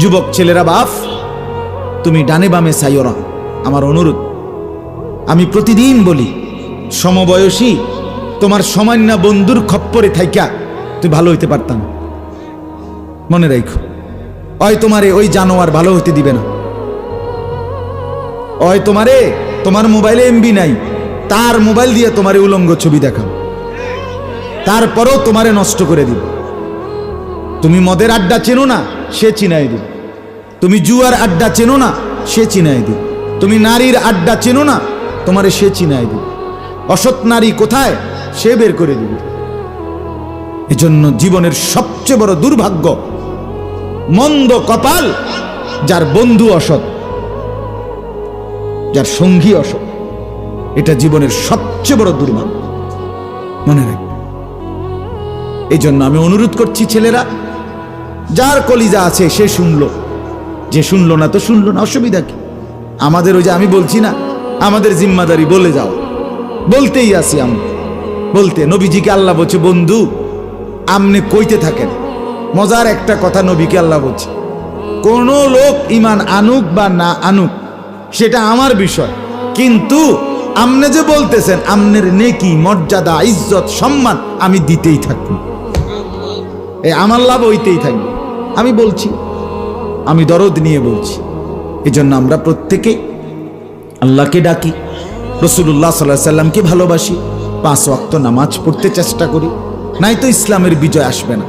যুবক ছেলেরা বাপ তুমি ডানে বামে সাইওরা আমার অনুরোধ। আমি প্রতিদিন বলি, সমবয়সী, তোমার সামান্য বন্ধুর খপ্পরে থাইকা তুই ভালো হইতে পারতাম। মনে রাখো অয় তোমারে ওই জানোয়ার ভালো হইতে দিবে না। অয় তোমারে, তোমার মোবাইলে এমবি নাই, তার মোবাইল দিয়ে তোমারে উলঙ্গ ছবি দেখাও তারপরও তোমারে নষ্ট করে দিবে। তুমি মদের আড্ডা চেনো না, সে চিনাই দিবে তুমি জুয়ার আড্ডা চেনো না, সে চিনাই দিবে তুমি নারীর আড্ডা চেনো না, তোমারে সে চিনাই দিবে অসৎ নারী কোথায়, সে বের করে দিবে। এজন্য জীবনের সবচেয়ে বড় দুর্ভাগ্য, মন্দ কপাল, যার বন্ধু অসৎ, যার সঙ্গী অসৎ। এটা জীবনের সবচেয়ে বড় দুর্ভাগ্য। মনে রাখবে এই জন্য আমি অনুরোধ করছি ছেলেরা যার কলিজা আছে, সে শুনলো। যে শুনলো না তো শুনলো না, অসুবিধা কি? আমাদের ওই যে আমি বলছি না, আমাদের জিম্মাদারি বলে যাও। বলতেই আসি আমি বলতে, নবীজিকে আল্লাহ বলছে, বন্ধু, আমনে কইতে থাকেন, মজার একটা কথা নবীকে আল্লাহ বলছে। কোন লোক ইমান আনুক বা না আনুক, সেটা আমার বিষয়। কিন্তু আমনে যে বলতেছেন, আমনের নেকি, মর্যাদা, ইজ্জত, সম্মান আমি দিতেই থাকব। আমার লাভ হইতেই থাকবে। আমি বলছি, আমি দরদ নিয়ে বলছি। এই জন্য আমরা প্রত্যেকেই আল্লাহকে ডাকি রসুল্লাহ সাল্লাহ সাল্লামকে ভালোবাসি, পাঁচ ওয়াক্ত নামাজ পড়তে চেষ্টা করি নাই তো ইসলামের বিজয় আসবে না।